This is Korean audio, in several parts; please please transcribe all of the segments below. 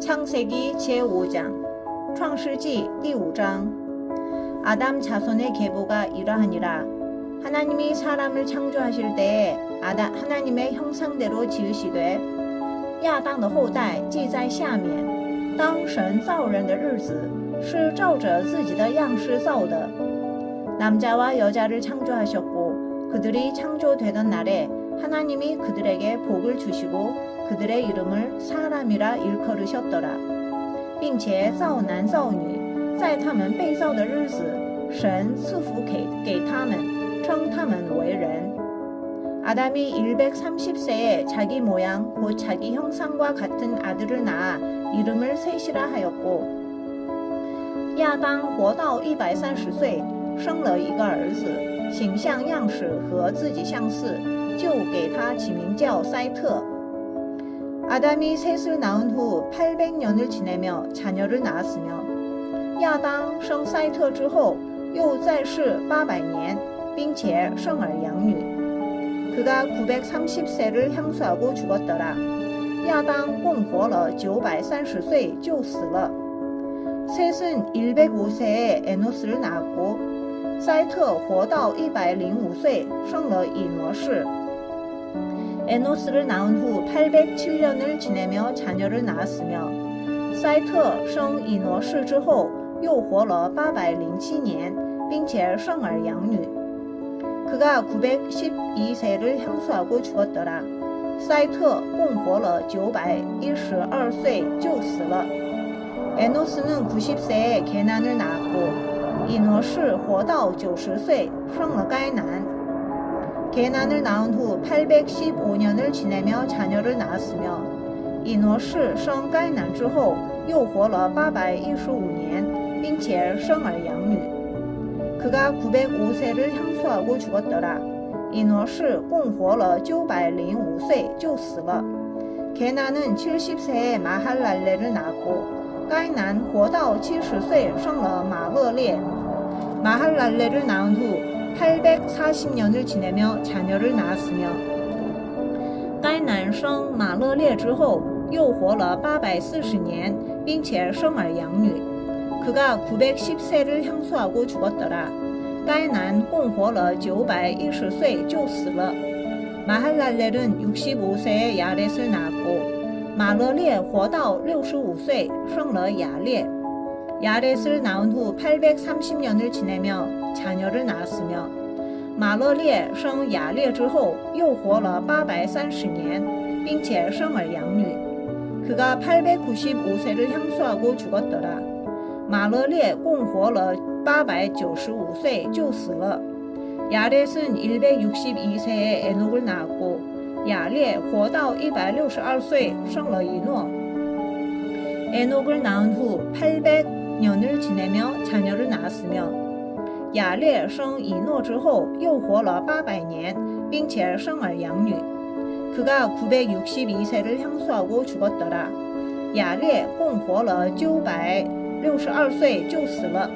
창세기 제5장創世記 第5장 아담 자손의 계보가 이러하니라 하나님이 사람을 창조하실 때에 아담 하나님의 형상대로 지으시되 亚当的后代记在下面当神造人的日子是照着自己的样式造的 남자와 여자를 창조하셨고 그들이 창조되던 날에 하나님이 그들에게 복을 주시고 그들의 이름을 사람이라 일컬으셨더라. 并且造男造女，在他们被造的日子，神赐福给给他们，称他们为人。 아담이 130세에 자기 모양 곧 자기 형상과 같은 아들을 낳아 이름을 셋이라 하였고 亚当活到一百三十岁，生了一个儿子，形象样式和自己相似，就给他起名叫塞特。 아담이 셋을 낳은 후 800년을 지내며 자녀를 낳았으며 야당 生 사이터 之后又在世800年并且生儿养女 그가 930세를 향수하고 죽었더라 야당 共活了 930岁 就死了 셋은 105세에 에노스를 낳았고 사이터 活到 105岁 生了 이노스 에노스를 낳은 후 807년을 지내며 자녀를 낳았으며 사이터 生 이노스 之后又活了807年并且生儿养女 그가 912세를 향수하고 죽었더라 사이터 共活了 912岁 就死了 에노스는 90세에 개난을 낳았고 이노스 活到 90岁 生了 该男 게난을 낳은 후 815년을 지내며 자녀를 낳았으며 이노스 生 该男 之后又活了 815年 并且生儿养女 그가 905세를 향수하고 죽었더라 이노스 共活了 905岁 就死了 게난은 70세에 마할랄레를 낳았고 该男 活到 70岁 生了 마勒列 마할랄레를 낳은 후 840년을 지내며 자녀를 낳았으며 该男生 마勒列 之后又活了 840年 并且生儿养女 그가 910세를 향수하고 죽었더라 该男 共活了 910岁 就死了 마할랄렐은 65세에 야렛을 낳았고 마勒列 活到 65岁 生了 야렛 야렛을 낳은 후 830년을 지내며 자녀를 낳았으며 마勒列 生 야렛 之后又活了 830年 并且生儿养女 그가 895세를 향수하고 죽었더라 마勒列 共活了 895岁 就死了 야렛은 162세에 에녹을 낳았고 야렛 活到 162岁 生了 이노 에녹을 낳은 후 800년을 지내며 자녀를 낳았으며 야렛 生 이노 之后又活了 800年 并且生儿养女 그가 962세를 향수하고 죽었더라 야렛 共活了 962岁 就死了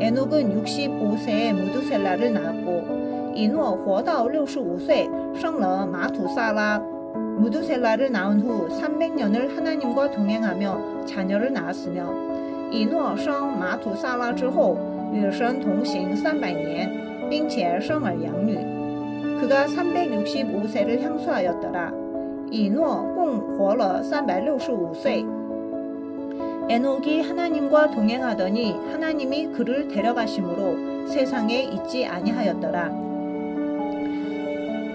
에녹은 65세에 무두셀라를 낳았고 이노 活到 65岁 生了 마투사라 무두셀라를 낳은 후 300년을 하나님과 동행하며 자녀를 낳았으며 이노 生 마투사라 之后 与神同行 300年 并且生儿养女 그가 365세를 향수하였더라 이노 共活了 365岁 에녹이 하나님과 동행하더니 하나님이 그를 데려가심으로 세상에 있지 아니하였더라.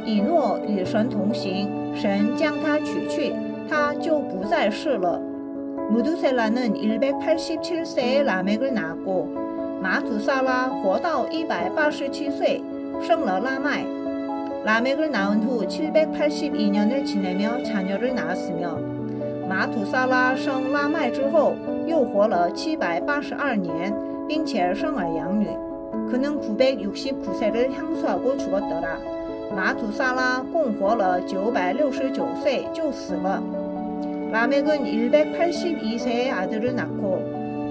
이노 与神同行，神将他取去，他就不在世了。 무두셀라는 187세에 라멕을 낳았고 마투사라 活到 187岁 生了 라마이 라멕을 낳은 후 782년을 지내며 자녀를 낳았으며 마투사라 生 라마이 之后又活了 782年 并且生儿养女 그는 969세를 향수하고 죽었더라 마투사라 共活了 969岁 就死了 라멕은 182세의 아들을 낳고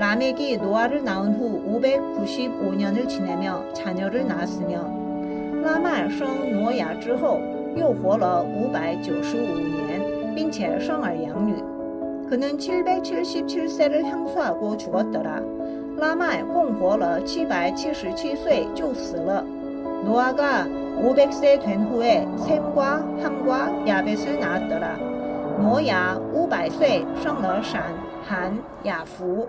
라멕이 노아를 낳은 후 595년을 지내며 자녀를 낳았으며 라말 生挪亚之后又活了595年，并且生儿养女。 그는 777세를 향수하고 죽었더라. 라말 共活了777岁就死了. 노아가 500세 된 후에 셈과 함과 야벳을 낳았더라. 노아 500岁生了闪、含、雅弗。